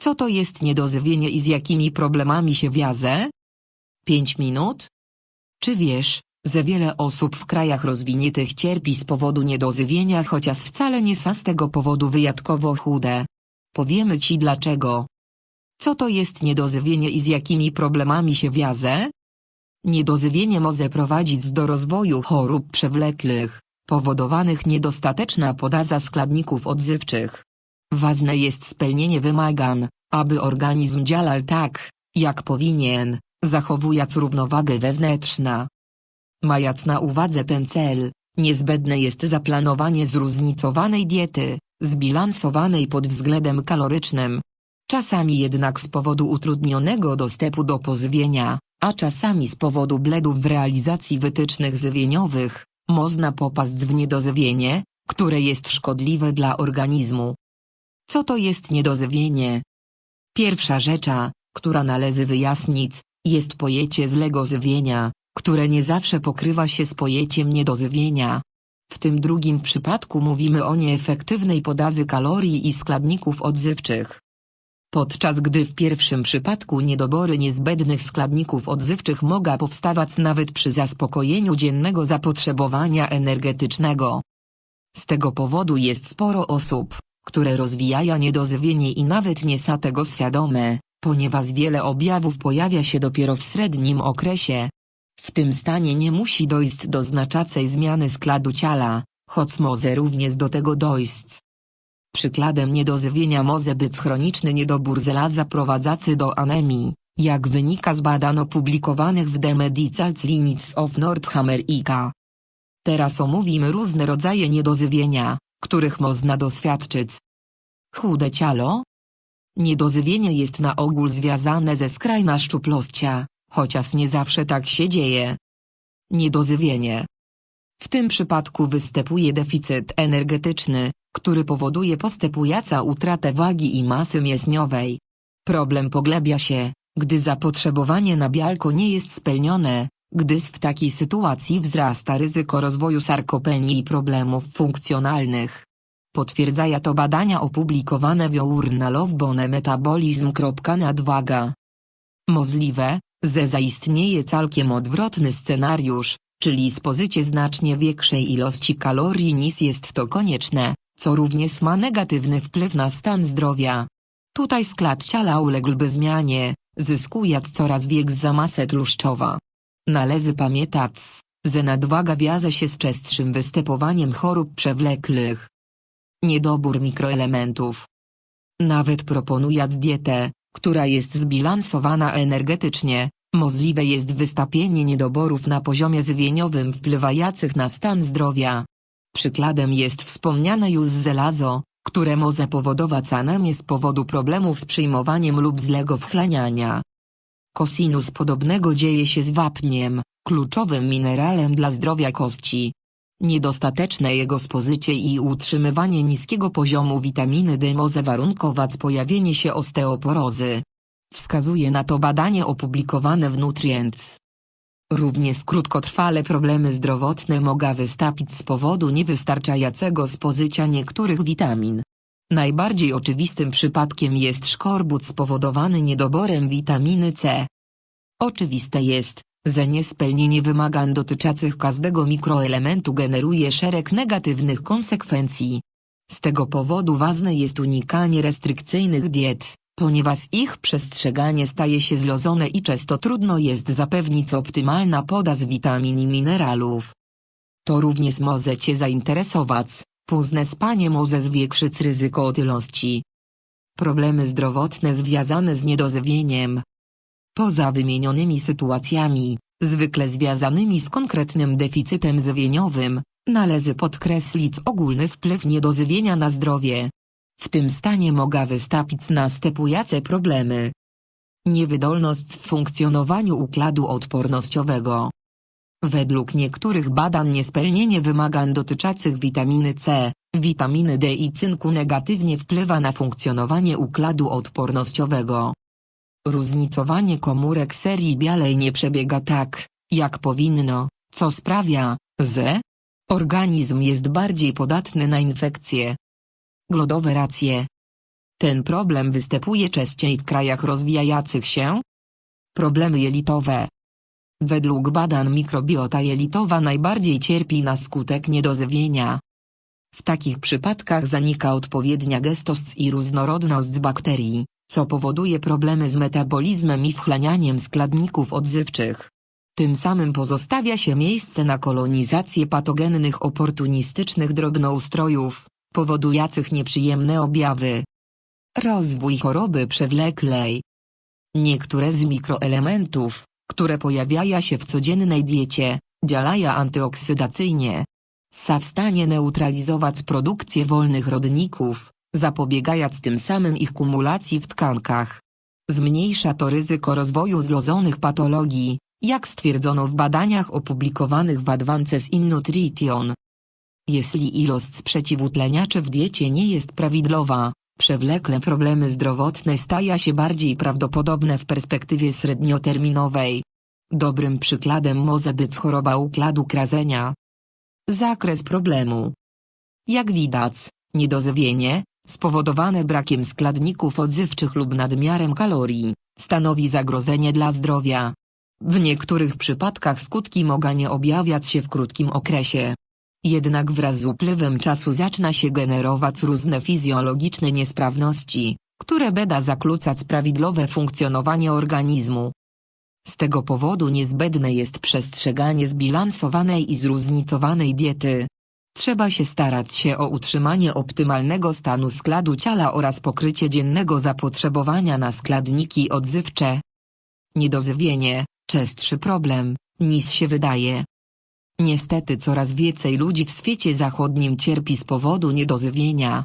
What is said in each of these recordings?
Co to jest niedożywienie i z jakimi problemami się wiąże? 5 minut? Czy wiesz, że wiele osób w krajach rozwiniętych cierpi z powodu niedożywienia chociaż wcale nie są z tego powodu wyjątkowo chude? Powiemy ci dlaczego. Co to jest niedożywienie i z jakimi problemami się wiąże? Niedożywienie może prowadzić do rozwoju chorób przewlekłych, powodowanych niedostateczna podaza składników odżywczych. Ważne jest spełnienie wymagań, aby organizm działał tak, jak powinien, zachowując równowagę wewnętrzną. Mając na uwadze ten cel, niezbędne jest zaplanowanie zróżnicowanej diety, zbilansowanej pod względem kalorycznym. Czasami jednak z powodu utrudnionego dostępu do pożywienia, a czasami z powodu bledów w realizacji wytycznych żywieniowych, można popaść w niedożywienie, które jest szkodliwe dla organizmu. Co to jest niedożywienie? Pierwsza rzecza, która należy wyjaśnić, jest pojęcie złego żywienia, które nie zawsze pokrywa się z pojęciem niedożywienia. W tym drugim przypadku mówimy o nieefektywnej podaży kalorii i składników odżywczych. Podczas gdy w pierwszym przypadku niedobory niezbędnych składników odżywczych mogą powstawać nawet przy zaspokojeniu dziennego zapotrzebowania energetycznego. Z tego powodu jest sporo osób, które rozwijają niedożywienie i nawet nie są tego świadome, ponieważ wiele objawów pojawia się dopiero w średnim okresie. W tym stanie nie musi dojść do znaczącej zmiany składu ciała, choć może również do tego dojść. Przykładem niedożywienia może być chroniczny niedobór żelaza prowadzący do anemii, jak wynika z badań opublikowanych w The Medical Clinics of North America. Teraz omówimy różne rodzaje niedożywienia, których można doświadczyć. Chude ciało? Niedożywienie jest na ogół związane ze skrajna szczuplością, chociaż nie zawsze tak się dzieje. Niedożywienie. W tym przypadku występuje deficyt energetyczny, który powoduje postępującą utratę wagi i masy mięśniowej. Problem pogłębia się, gdy zapotrzebowanie na białko nie jest spełnione, gdyż w takiej sytuacji wzrasta ryzyko rozwoju sarkopenii i problemów funkcjonalnych. Potwierdzają to badania opublikowane w Journal Bone Metabolism.nadwaga. Możliwe, że zaistnieje całkiem odwrotny scenariusz, czyli spożycie znacznie większej ilości kalorii niż jest to konieczne, co również ma negatywny wpływ na stan zdrowia. Tutaj skład ciała uległby zmianie, zyskując coraz większą masę tłuszczowa. Należy pamiętać, że nadwaga wiąże się z częstszym występowaniem chorób przewlekłych. Niedobór mikroelementów. Nawet proponując dietę, która jest zbilansowana energetycznie, możliwe jest wystąpienie niedoborów na poziomie żywieniowym wpływających na stan zdrowia. Przykładem jest wspomniane już żelazo, które może powodować anemię z powodu problemów z przyjmowaniem lub złego wchłaniania. Kosinus podobnego dzieje się z wapniem, kluczowym minerałem dla zdrowia kości. Niedostateczne jego spożycie i utrzymywanie niskiego poziomu witaminy D może warunkować pojawienie się osteoporozy. Wskazuje na to badanie opublikowane w Nutrients. Również krótkotrwale problemy zdrowotne mogą wystąpić z powodu niewystarczającego spożycia niektórych witamin. Najbardziej oczywistym przypadkiem jest szkorbut spowodowany niedoborem witaminy C. Oczywiste jest, że niespełnienie wymagań dotyczących każdego mikroelementu generuje szereg negatywnych konsekwencji. Z tego powodu ważne jest unikanie restrykcyjnych diet, ponieważ ich przestrzeganie staje się zlozone i często trudno jest zapewnić optymalna podaż witamin i minerałów. To również może Cię zainteresować, późne spanie może zwiększyć ryzyko otyłości. Problemy zdrowotne związane z niedożywieniem, Poza wymienionymi sytuacjami, zwykle związanymi z konkretnym deficytem żywieniowym, należy podkreślić ogólny wpływ niedożywienia na zdrowie. W tym stanie mogą wystąpić następujące problemy. Niewydolność w funkcjonowaniu układu odpornościowego. Według niektórych badań niespełnienie wymagań dotyczących witaminy C, witaminy D i cynku negatywnie wpływa na funkcjonowanie układu odpornościowego. Różnicowanie komórek serii białej nie przebiega tak, jak powinno, co sprawia, że organizm jest bardziej podatny na infekcje. Glodowe racje. Ten problem występuje częściej w krajach rozwijających się. Problemy jelitowe. Według badań mikrobiota jelitowa najbardziej cierpi na skutek niedożywienia. W takich przypadkach zanika odpowiednia gęstość i różnorodność bakterii, co powoduje problemy z metabolizmem i wchłanianiem składników odzywczych. Tym samym pozostawia się miejsce na kolonizację patogennych oportunistycznych drobnoustrojów, powodujących nieprzyjemne objawy. Rozwój choroby przewlekłej. Niektóre z mikroelementów, które pojawiają się w codziennej diecie, działają antyoksydacyjnie. Są w stanie neutralizować produkcję wolnych rodników, zapobiegając tym samym ich kumulacji w tkankach. Zmniejsza to ryzyko rozwoju zlożonych patologii, jak stwierdzono w badaniach opublikowanych w Advances in Nutrition. Jeśli ilość przeciwutleniaczy w diecie nie jest prawidłowa, przewlekle problemy zdrowotne stają się bardziej prawdopodobne w perspektywie średnioterminowej. Dobrym przykładem może być choroba układu kradzenia. Zakres problemu. Jak widać, niedożywienie, spowodowane brakiem składników odzywczych lub nadmiarem kalorii, stanowi zagrożenie dla zdrowia. W niektórych przypadkach skutki mogą nie objawiać się w krótkim okresie. Jednak wraz z upływem czasu zaczyna się generować różne fizjologiczne niesprawności, które będą zakłócać prawidłowe funkcjonowanie organizmu. Z tego powodu niezbędne jest przestrzeganie zbilansowanej i zróżnicowanej diety. Trzeba się starać się o utrzymanie optymalnego stanu skladu ciała oraz pokrycie dziennego zapotrzebowania na składniki odzywcze. Niedożywienie, częstszy problem, niż się wydaje. Niestety coraz więcej ludzi w świecie zachodnim cierpi z powodu niedożywienia.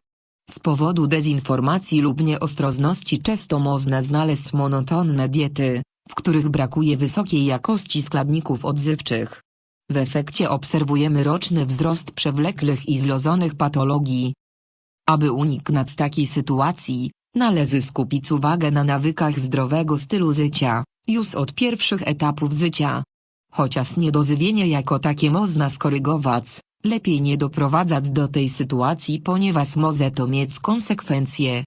Z powodu dezinformacji lub nieostrożności często można znaleźć monotonne diety, w których brakuje wysokiej jakości składników odzywczych. W efekcie obserwujemy roczny wzrost przewlekłych i zlożonych patologii. Aby uniknąć takiej sytuacji, należy skupić uwagę na nawykach zdrowego stylu życia, już od pierwszych etapów życia. Chociaż niedożywienie jako takie można skorygować, lepiej nie doprowadzać do tej sytuacji ponieważ może to mieć konsekwencje,